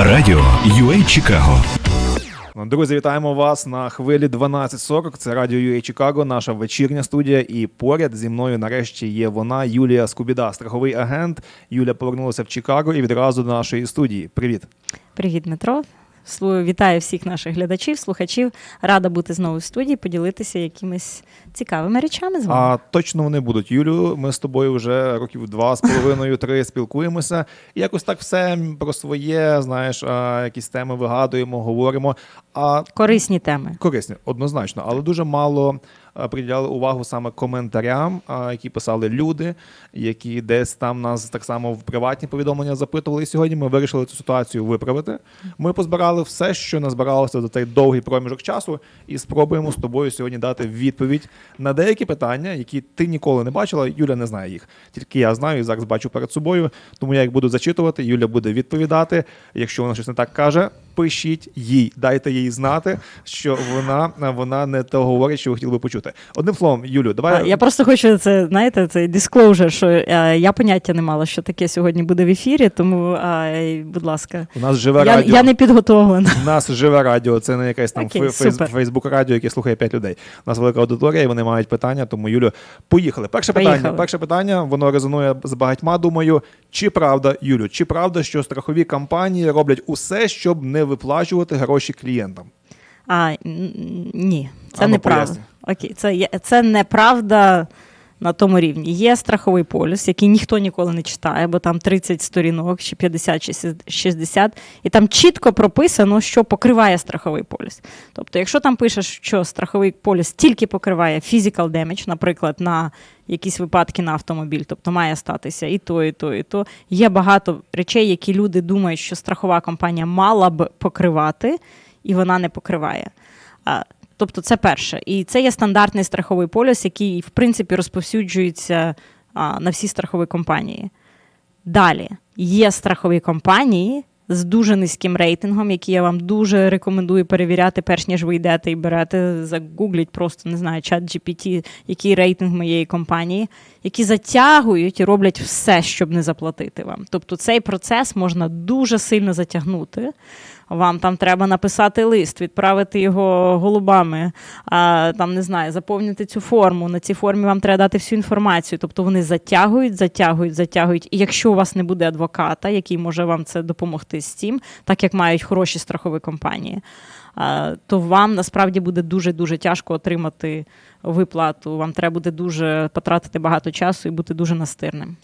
Радіо UA Чикаго. Друзі, вітаємо вас на хвилі 12.40. Це радіо UA Чикаго, наша вечірня студія. І поряд зі мною нарешті є вона, Юлія Скубіда, страховий агент. Юля повернулася в Чикаго і відразу до нашої студії. Привіт. Привіт, Дмитро. Вітаю всіх наших глядачів, слухачів. Рада бути знову в студії, поділитися якимись цікавими речами з вами. А точно вони будуть. Юлю, ми з тобою вже років два з половиною, три спілкуємося. І якось так все про своє, знаєш, якісь теми вигадуємо, говоримо. А Корисні теми. корисні, однозначно, але дуже мало приділяли увагу саме коментарям, які писали люди, які десь там нас так само в приватні повідомлення запитували. І сьогодні ми вирішили цю ситуацію виправити. Ми позбирали все, що назбиралося за цей довгий проміжок часу, і спробуємо з тобою сьогодні дати відповідь на деякі питання, які ти ніколи не бачила. Юля не знає їх. Тільки я знаю і зараз бачу перед собою. Тому я їх буду зачитувати. Юля буде відповідати. Якщо вона щось не так каже, пишіть їй, дайте їй знати, що вона, вона не то говорить, що ви хотіли би почути. Одним словом, Юлю, давай Я просто хочу це, знаєте, цей disclosure, що е, я поняття не мала, що таке сьогодні буде в ефірі, тому, будь ласка, у нас живе я, радіо. я не підготовлена. У нас живе радіо, це не якесь там Окей, фейс- Фейсбук радіо, яке слухає 5 людей. У нас велика аудиторія, і вони мають питання. Тому Юлю, поїхали. Перше Поїхали. питання. Перше питання, воно резонує з багатьма. Думаю, чи правда, Юлю, чи правда, що страхові компанії роблять усе, щоб не виплачувати гроші клієнтам? А, ні, це ну, неправда. Окей, це, це неправда на тому рівні. Є страховий полюс, який ніхто ніколи не читає, бо там 30 сторінок, чи 50, чи 60, і там чітко прописано, що покриває страховий полюс. Тобто, якщо там пишеш, що страховий полюс тільки покриває physical damage, наприклад, на якісь випадки на автомобіль, тобто має статися і то, і то, і то. Є багато речей, які люди думають, що страхова компанія мала б покривати, і вона не покриває. Тобто, це перше. І це є стандартний страховий полюс, який, в принципі, розповсюджується а, на всі страхові компанії. Далі є страхові компанії з дуже низьким рейтингом, які я вам дуже рекомендую перевіряти, перш ніж ви йдете і берете. Загугліть просто не знаю, чат GPT, який рейтинг моєї компанії, які затягують і роблять все, щоб не заплатити вам. Тобто цей процес можна дуже сильно затягнути. Вам там треба написати лист, відправити його голубами, а, там не знаю, заповнити цю форму. На цій формі вам треба дати всю інформацію. Тобто вони затягують, затягують, затягують. І якщо у вас не буде адвоката, який може вам це допомогти з цим, так як мають хороші страхові компанії, то вам насправді буде дуже дуже тяжко отримати виплату. Вам треба буде дуже потратити багато часу і бути дуже настирним.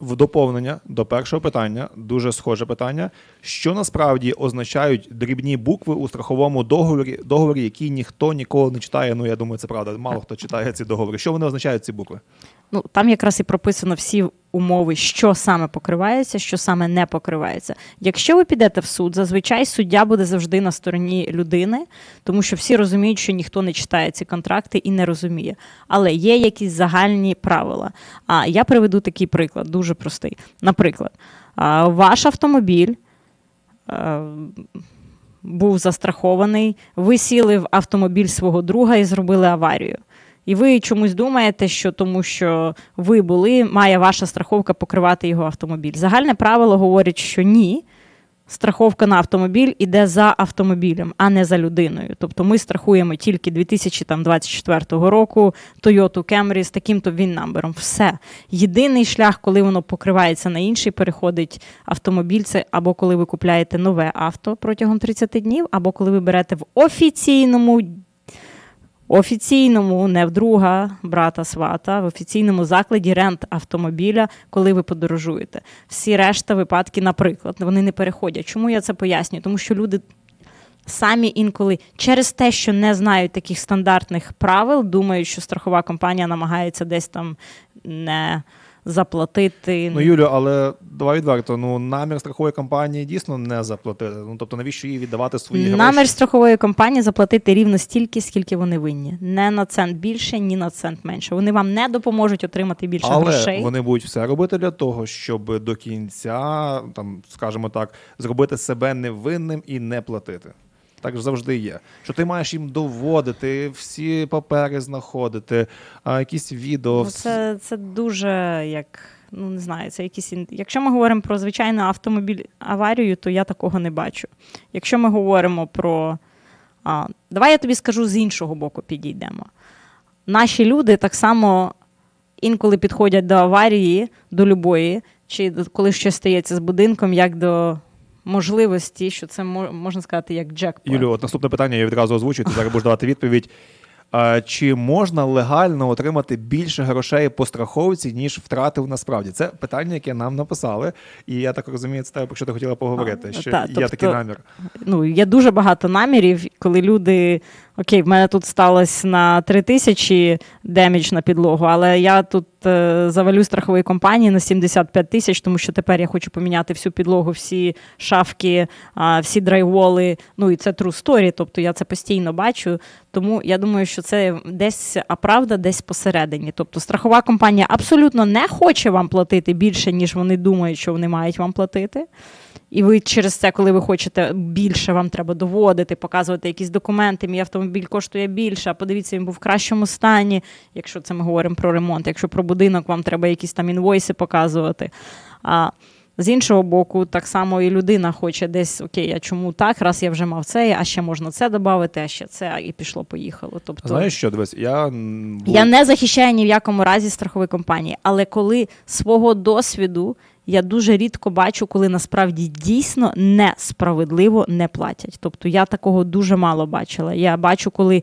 В доповнення до першого питання, дуже схоже питання. Що насправді означають дрібні букви у страховому договорі, договорі, які ніхто ніколи не читає? Ну я думаю, це правда. Мало хто читає ці договори. Що вони означають ці букви? Ну, там якраз і прописано всі умови, що саме покривається, що саме не покривається. Якщо ви підете в суд, зазвичай суддя буде завжди на стороні людини, тому що всі розуміють, що ніхто не читає ці контракти і не розуміє. Але є якісь загальні правила. А я приведу такий приклад, дуже простий. Наприклад, ваш автомобіль. е, Був застрахований, ви сіли в автомобіль свого друга і зробили аварію. І ви чомусь думаєте, що тому що ви були, має ваша страховка покривати його автомобіль. Загальне правило говорить, що ні. Страховка на автомобіль іде за автомобілем, а не за людиною. Тобто ми страхуємо тільки 2024 року Toyota Camry з таким-то він-намбером. Все. Єдиний шлях, коли воно покривається на інший, переходить автомобіль, це або коли ви купляєте нове авто протягом 30 днів, або коли ви берете в офіційному офіційному, не в друга, брата, свата, в офіційному закладі рент автомобіля, коли ви подорожуєте. Всі решта випадки, наприклад, вони не переходять. Чому я це пояснюю? Тому що люди. Самі інколи через те, що не знають таких стандартних правил, думають, що страхова компанія намагається десь там не заплатити. Ну, Юлю, але давай відверто. Ну намір страхової компанії дійсно не заплатити. Ну тобто, навіщо їй віддавати свої Намір гроші? страхової компанії заплатити рівно стільки, скільки вони винні. Не на цент більше, ні на цент менше. Вони вам не допоможуть отримати більше Але грошей. вони будуть все робити для того, щоб до кінця, там, скажімо так, зробити себе невинним і не платити. Так завжди є. Що ти маєш їм доводити, всі папери знаходити, а, якісь відео. Ну, це, це дуже як ну не знаю, це якісь. Якщо ми говоримо про звичайну автомобіль аварію, то я такого не бачу. Якщо ми говоримо про. А, давай я тобі скажу з іншого боку підійдемо. Наші люди так само інколи підходять до аварії, до любої, чи коли щось стається з будинком, як до можливості, що це мо- можна сказати як джекпот. Юлю, от наступне питання я відразу озвучу, ти зараз будеш давати відповідь. Чи можна легально отримати більше грошей по страховці, ніж втратив насправді? Це питання, яке нам написали, і я так розумію, це тебе, про що ти хотіла поговорити. Що та, є тобто- такий намір. ну, є дуже багато намірів, коли люди. Окей, в мене тут сталося на 3 тисячі демідж на підлогу, але я тут е, завалю страхової компанії на 75 тисяч, тому що тепер я хочу поміняти всю підлогу, всі шафки, а, всі драйволи. Ну і це true story, тобто я це постійно бачу. Тому я думаю, що це десь а правда, десь посередині. Тобто страхова компанія абсолютно не хоче вам платити більше, ніж вони думають, що вони мають вам платити. І ви через це, коли ви хочете більше, вам треба доводити, показувати якісь документи. Мій автомобіль коштує більше. А подивіться, він був в кращому стані, якщо це ми говоримо про ремонт. Якщо про будинок, вам треба якісь там інвойси показувати. А з іншого боку, так само і людина хоче десь окей, а чому так? Раз я вже мав це, а ще можна це додати, а ще це, і пішло, поїхало. Тобто Знаєш що, дивись, я, я не захищаю ні в якому разі страхові компанії, але коли свого досвіду я дуже рідко бачу, коли насправді дійсно несправедливо не платять. Тобто я такого дуже мало бачила. Я бачу, коли.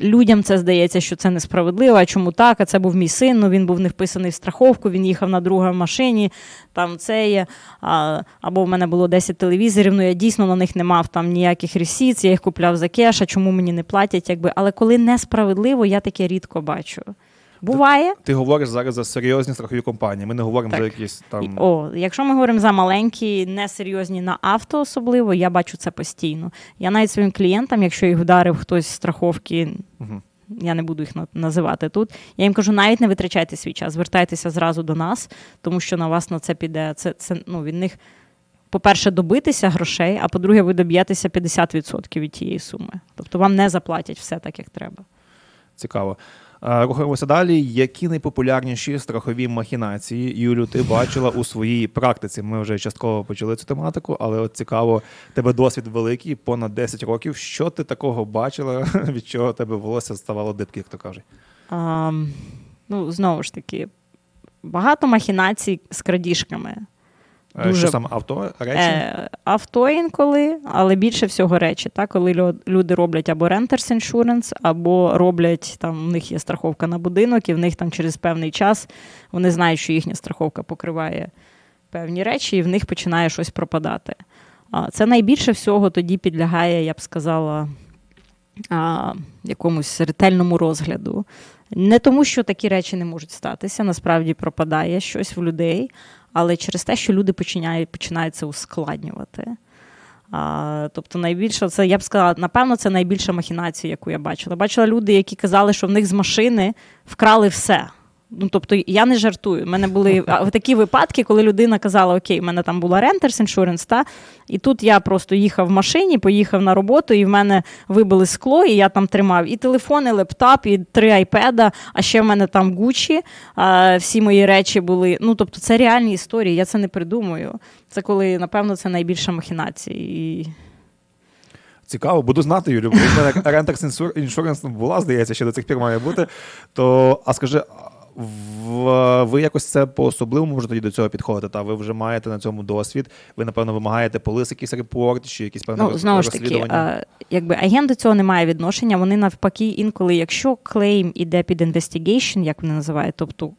Людям це здається, що це несправедливо. А чому так? А це був мій син. Ну він був не вписаний в страховку, він їхав на другій машині. Там це є. А, або в мене було 10 телевізорів. Ну я дійсно на них не мав там ніяких ресіц, я їх купляв за кеш, а чому мені не платять? Якби. Але коли несправедливо, я таке рідко бачу. Буває. ти говориш зараз за серйозні страхові компанії. Ми не говоримо Так. за якісь там. О, якщо ми говоримо за маленькі, несерйозні на авто, особливо, я бачу це постійно. Я навіть своїм клієнтам, якщо їх вдарив хтось з страховки, Мгм. я не буду їх називати тут. Я їм кажу, навіть не витрачайте свій час, звертайтеся зразу до нас, тому що на вас на це піде. Це, це ну, від них, по-перше, добитися грошей, а по-друге, ви доб'єтеся 50% від тієї суми. Тобто вам не заплатять все так, як треба. Цікаво. Е, Рухаємося далі. Які найпопулярніші страхові махінації, Юлю, ти бачила у своїй практиці? Ми вже частково почали цю тематику, але от цікаво, тебе досвід великий, понад 10 років. Що ти такого бачила, від чого тебе волосся ставало дибки, як то кажуть? А, ну, знову ж таки, багато махінацій з крадіжками. Е, Дуже- Що саме авто, речі? Е, авто інколи, але більше всього речі, так? коли люди роблять або renters insurance, або роблять там, у них є страховка на будинок, і в них там через певний час вони знають, що їхня страховка покриває певні речі, і в них починає щось пропадати. А, Це найбільше всього тоді підлягає, я б сказала, а, якомусь ретельному розгляду. Не тому, що такі речі не можуть статися, насправді пропадає щось в людей, але через те, що люди починають, починають це ускладнювати. А, тобто, найбільше це, я б сказала, напевно, це найбільша махінація, яку я бачила. Бачила люди, які казали, що в них з машини вкрали все. Ну, тобто, я не жартую. У мене були такі випадки, коли людина казала: Окей, в мене там була Renters Insurance, та, і тут я просто їхав в машині, поїхав на роботу, і в мене вибили скло, і я там тримав і телефон, і лептоп, і три айпеда, а ще в мене там Гучі, всі мої речі були. Ну, тобто, це реальні історії, я це не придумую. Це коли, напевно, це найбільша махінація. І... Цікаво, буду знати, Юлю, бо в мене Insurance була, здається, ще до цих пір має бути. То, а скажи, в, ви якось це по-особливому можете тоді до цього підходити? Та ви вже маєте на цьому досвід. Ви, напевно, вимагаєте полис якийсь репорт чи якісь певні Ну, знову ж таки, розслідування? е, якби агент до цього не має відношення. Вони навпаки, інколи, якщо клейм іде під інвестигейшн, як вони називають, тобто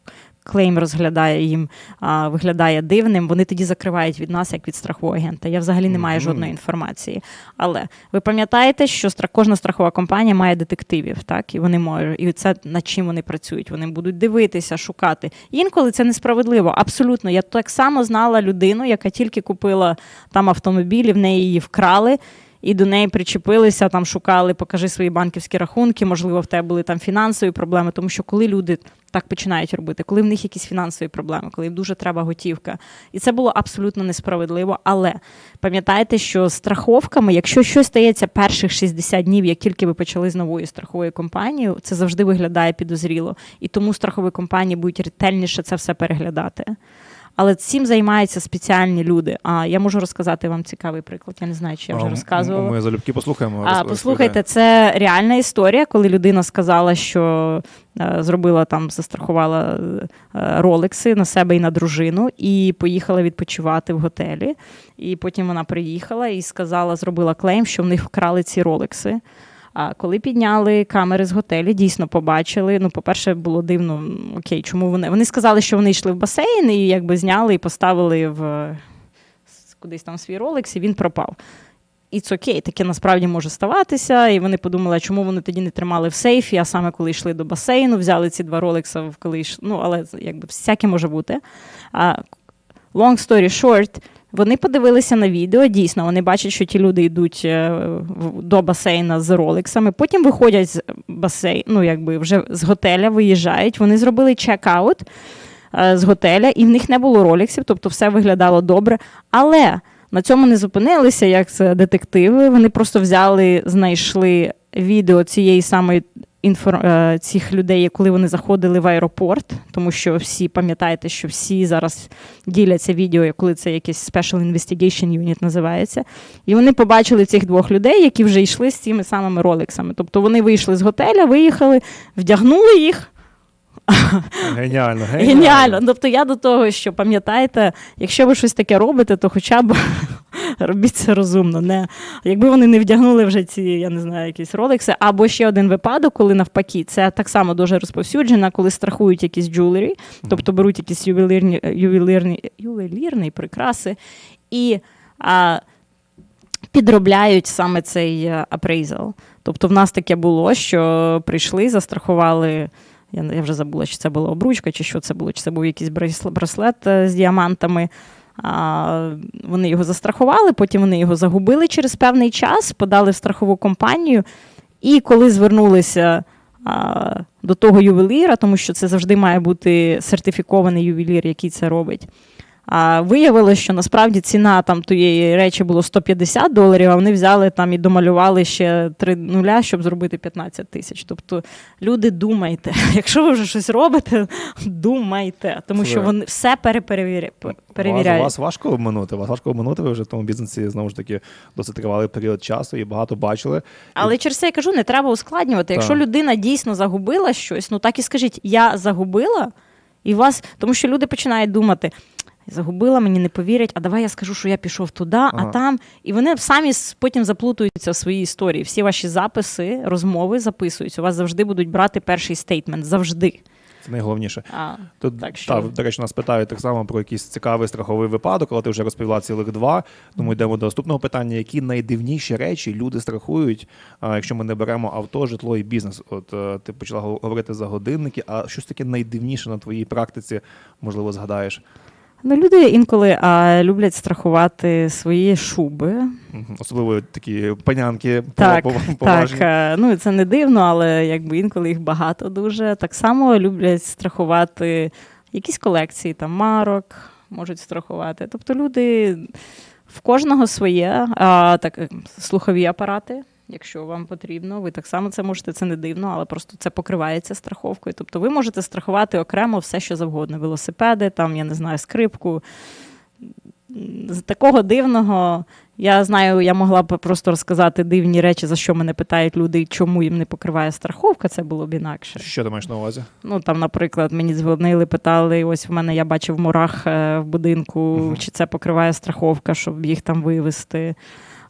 клейм розглядає їм, а, виглядає дивним, вони тоді закривають від нас як від страхового агента. Я взагалі не маю жодної інформації. Але ви пам'ятаєте, що кожна страхова компанія має детективів, так? І вони можуть, і це над чим вони працюють. Вони будуть дивитися, шукати. Інколи це несправедливо. Абсолютно. Я так само знала людину, яка тільки купила там автомобіль, і в неї її вкрали. І до неї причепилися, там шукали, покажи свої банківські рахунки, можливо, в тебе були там фінансові проблеми, тому що коли люди так починають робити, коли в них якісь фінансові проблеми, коли їм дуже треба готівка. І це було абсолютно несправедливо. Але пам'ятайте, що страховками, якщо щось стається перших 60 днів, як тільки ви почали з новою страховою компанією, це завжди виглядає підозріло. І тому страхові компанії будуть ретельніше це все переглядати. Але цим займаються спеціальні люди. А я можу розказати вам цікавий приклад. Я не знаю, чи я вже А, розказувала. Ми залюбки послухаємо. А послухайте, це реальна історія, коли людина сказала, що е, зробила там, застрахувала е, ролекси на себе і на дружину, і поїхала відпочивати в готелі. І потім вона приїхала і сказала, зробила клейм, що в них вкрали ці ролекси. А коли підняли камери з готелю, дійсно побачили. Ну, по-перше, було дивно, окей, чому вони. Вони сказали, що вони йшли в басейн і якби зняли і поставили в кудись там свій ролекс, і він пропав. І це окей, таке насправді може ставатися. І вони подумали, чому вони тоді не тримали в сейфі, а саме коли йшли до басейну, взяли ці два ролекса, коли йш... ну, але якби всяке може бути. А, long story short, вони подивилися на відео. Дійсно, вони бачать, що ті люди йдуть е, до басейна з ролексами. Потім виходять з басейну, ну якби вже з готеля виїжджають. Вони зробили чек-аут е, з готеля, і в них не було ролексів, тобто все виглядало добре. Але на цьому не зупинилися, як це детективи. Вони просто взяли, знайшли відео цієї самої інфор... е, цих людей, коли вони заходили в аеропорт, тому що всі пам'ятаєте, що всі зараз діляться відео, коли це якийсь Special Investigation Unit називається. І вони побачили цих двох людей, які вже йшли з цими самими ролексами. Тобто вони вийшли з готеля, виїхали, вдягнули їх. Геніально, Геніально. Тобто я до того, що пам'ятаєте, якщо ви щось таке робите, то хоча б робіть це розумно. Не, якби вони не вдягнули вже ці, я не знаю, якісь ролекси, або ще один випадок, коли навпаки, це так само дуже розповсюджено, коли страхують якісь джулері, тобто беруть якісь ювелірні, ювелірні, ювелірні прикраси і а, підробляють саме цей е, appraisal. Тобто в нас таке було, що прийшли, застрахували. Я, вже забула, чи це була обручка, чи що це було, чи це був якийсь браслет е, з діамантами. Вони його застрахували, потім вони його загубили через певний час, подали в страхову компанію. І коли звернулися а, до того ювеліра, тому що це завжди має бути сертифікований ювелір, який це робить. А виявилося, що насправді ціна там тієї речі було 150 доларів, а вони взяли там і домалювали ще три нуля, щоб зробити 15 тисяч. Тобто, люди, думайте, якщо ви вже щось робите, думайте, тому що вони все переперевіря- Вас, вас важко обманути. Вас важко обманути. Ви вже в тому бізнесі знову ж таки досить тривалий період часу і багато бачили. Але через це я кажу, не треба ускладнювати. Якщо Так. людина дійсно загубила щось, ну так і скажіть, я загубила, і вас, тому що люди починають думати. Загубила, мені не повірять, а давай я скажу, що я пішов туди, а там. І вони самі потім заплутуються в своїй історії. Всі ваші записи, розмови записуються. У вас завжди будуть брати перший стейтмент. Завжди. Це найголовніше. А, Тут Так що- так, до речі, нас питають так само про якийсь цікавий страховий випадок, але ти вже розповіла цілих два. Тому йдемо до наступного питання: які найдивніші речі люди страхують, якщо ми не беремо авто, житло і бізнес? От е, ти почала гов- говорити за годинники, а щось таке найдивніше на твоїй практиці, можливо, згадаєш? Ну, люди інколи а, люблять страхувати свої шуби. Особливо такі панянки Так, пов- так. е, Ну це не дивно, але якби інколи їх багато дуже. Так само люблять страхувати якісь колекції, там марок можуть страхувати. Тобто люди в кожного своє, а, так, е, слухові апарати. Якщо вам потрібно, ви так само це можете, це не дивно, але просто це покривається страховкою. Тобто ви можете страхувати окремо все, що завгодно. Велосипеди, там, я не знаю, скрипку. З такого дивного я знаю, я могла б просто розказати дивні речі, за що мене питають люди, чому їм не покриває страховка, це було б інакше. Що ти маєш на увазі? Ну там, наприклад, мені дзвонили, питали: ось в мене я бачив мурах е, в будинку, Мгм. чи це покриває страховка, щоб їх там вивезти.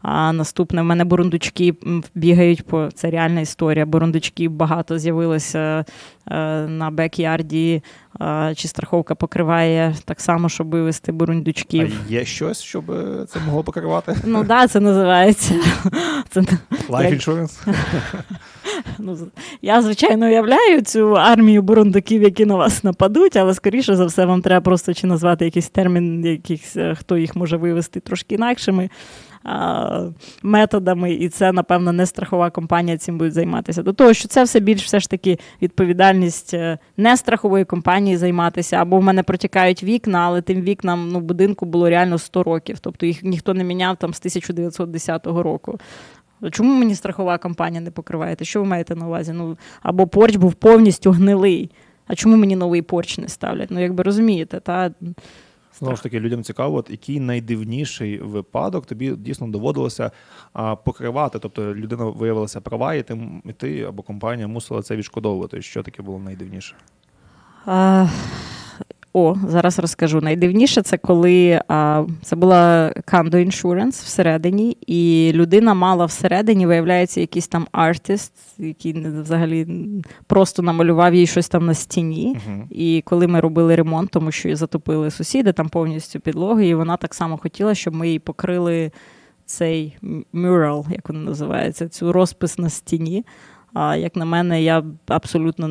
А наступне в мене бурундучки бігають по це реальна історія. Бурундучків багато з'явилося е, на бек-ярді. Е, чи страховка покриває так само, щоб вивезти бурундучків? А є щось, щоб е, це могло покривати? Ну так, да, це називається. Це Life Як- insurance? Ну, я, звичайно, уявляю цю армію бурундуків, які на вас нападуть, але скоріше за все, вам треба просто чи назвати якийсь термін, якихось, е, хто їх може вивести трошки інакшими методами, і це, напевно, не страхова компанія цим буде займатися. До того, що це все більш все ж таки відповідальність е, не страхової компанії займатися, або в мене протікають вікна, але тим вікнам ну, будинку було реально 100 років. Тобто їх ніхто не міняв там з 1910 року. Чому мені страхова компанія не покриваєте? Що ви маєте на увазі? Ну, або порч був повністю гнилий. А чому мені новий порч не ставлять? Ну, якби розумієте, та Знову ж таки, людям цікаво, от який найдивніший випадок тобі дійсно доводилося а, покривати. Тобто людина виявилася права, і ти, і ти або компанія мусила це відшкодовувати. Що таке було найдивніше? А, о, зараз розкажу. Найдивніше це коли а, це була Kando Insurance всередині, і людина мала всередині, виявляється, якийсь там артист, який взагалі просто намалював їй щось там на стіні. Угу. І коли ми робили ремонт, тому що її затопили сусіди, там повністю підлоги, і вона так само хотіла, щоб ми їй покрили цей мюрал, як він називається, цю розпис на стіні. А як на мене, я абсолютно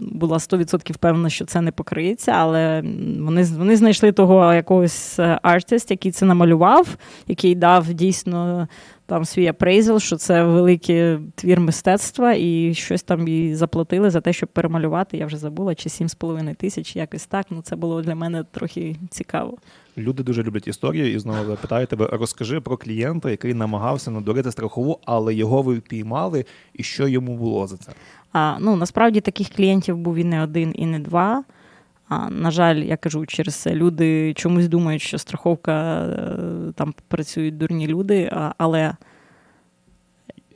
була 100% впевнена, що це не покриється, але вони, вони знайшли того якогось артист, який це намалював, який дав дійсно там свій апрейзел, що це великий твір мистецтва, і щось там їй заплатили за те, щоб перемалювати. Я вже забула, чи 7,5 тисяч, якось так. Ну це було для мене трохи цікаво. Люди дуже люблять історію і знову запитаю тебе, розкажи про клієнта, який намагався надурити страхову, але його ви впіймали, і що йому було за це? А, ну, насправді таких клієнтів був і не один, і не два. А, на жаль, я кажу, через це люди чомусь думають, що страховка е, там працюють дурні люди, але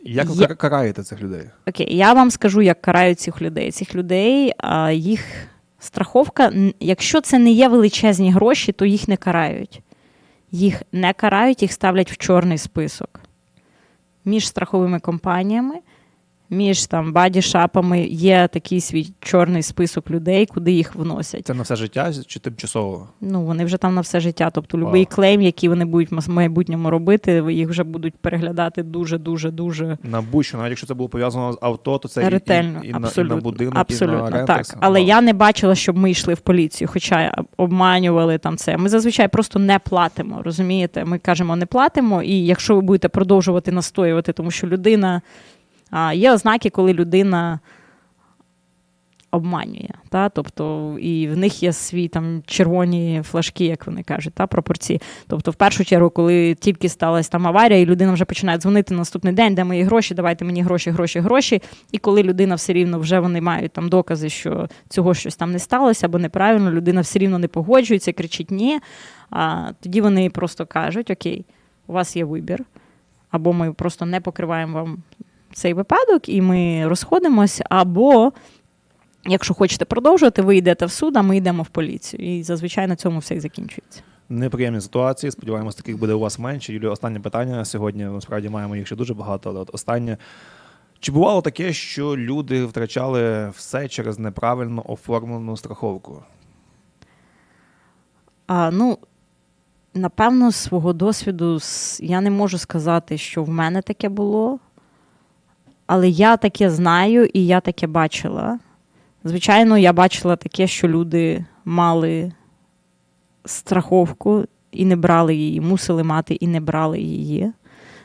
Як ви Є- караєте цих людей? Окей, я вам скажу, як карають цих людей. Цих людей а, їх страховка, якщо це не є величезні гроші, то їх не карають. Їх не карають, їх ставлять в чорний список. Між страховими компаніями, між там баді-шапами є такий свій чорний список людей, куди їх вносять. Це на все життя чи тимчасово? Ну, вони вже там на все життя. Тобто, будь-який клейм, який вони будуть в майбутньому робити, їх вже будуть переглядати дуже, дуже, дуже На будь-що, навіть якщо це було пов'язано з авто, то це і- ретельно, і, і, на, і абсолютно, на будинок, абсолютно і на так. Але Вау. я не бачила, щоб ми йшли в поліцію, хоча обманювали там це. Ми зазвичай просто не платимо. Розумієте? Ми кажемо, не платимо. І якщо ви будете продовжувати настоювати, тому що людина а, є ознаки, коли людина. Обманює, та тобто і в них є свої там червоні флажки, як вони кажуть, та пропорції. Тобто, в першу чергу, коли тільки сталася там аварія, і людина вже починає дзвонити на наступний день, де мої гроші, давайте мені гроші, гроші, гроші. І коли людина все рівно вже вони мають там докази, що цього щось там не сталося, або неправильно, людина все рівно не погоджується, кричить ні. А тоді вони просто кажуть: Окей, у вас є вибір, або ми просто не покриваємо вам цей випадок, і ми розходимось, або. Якщо хочете продовжувати, ви йдете в суд, а ми йдемо в поліцію. І зазвичай на цьому все і закінчується. Неприємні ситуації. Сподіваємось, таких буде у вас менше. Юлія, останнє питання сьогодні. Насправді маємо їх ще дуже багато, але от останнє. Чи бувало таке, що люди втрачали все через неправильно оформлену страховку? А, ну, напевно, з свого досвіду я не можу сказати, що в мене таке було, але я таке знаю і я таке бачила. Звичайно, я бачила таке, що люди мали страховку і не брали її, мусили мати і не брали її.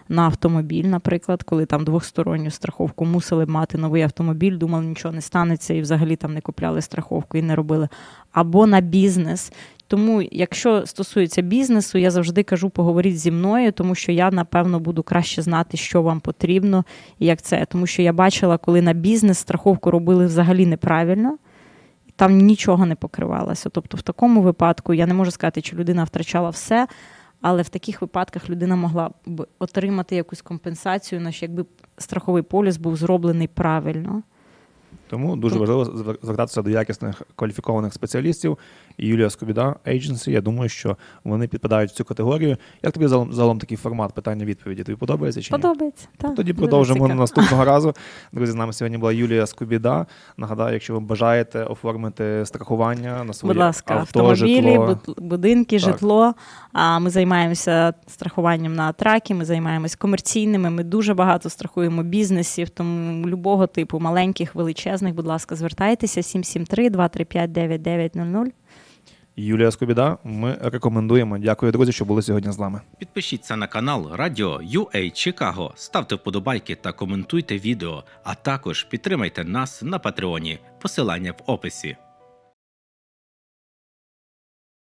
На автомобіль, наприклад, коли там двосторонню страховку мусили мати новий автомобіль, думали, нічого не станеться, і взагалі там не купляли страховку і не робили. Або на бізнес. Тому, якщо стосується бізнесу, я завжди кажу, поговоріть зі мною, тому що я, напевно, буду краще знати, що вам потрібно і як це. Тому що я бачила, коли на бізнес страховку робили взагалі неправильно, там нічого не покривалося. Тобто, в такому випадку я не можу сказати, чи людина втрачала все, але в таких випадках людина могла б отримати якусь компенсацію, якби страховий поліс був зроблений правильно. Тому дуже важливо звер- звертатися до якісних кваліфікованих спеціалістів. І Юлія Скобіда, Agency, я думаю, що вони підпадають в цю категорію. Як тобі загалом, загалом такий формат питання-відповіді? Тобі подобається чи ні? Подобається. Так, Тоді продовжимо цікаво. наступного разу. Друзі, з нами сьогодні була Юлія Скобіда. Нагадаю, якщо ви бажаєте оформити страхування на своє Будь ласка, авто, автомобілі, житло. будинки, Так. житло. А ми займаємося страхуванням на траки, ми займаємось комерційними. Ми дуже багато страхуємо бізнесів, тому любого типу, маленьких, величезних. Будь ласка, звертайтеся 773 235 9900. Юлія Скобіда. Ми рекомендуємо. Дякую, друзі, що були сьогодні з нами. Підпишіться на канал Радіо UA Чикаго, ставте вподобайки та коментуйте відео, а також підтримайте нас на Патреоні. Посилання в описі.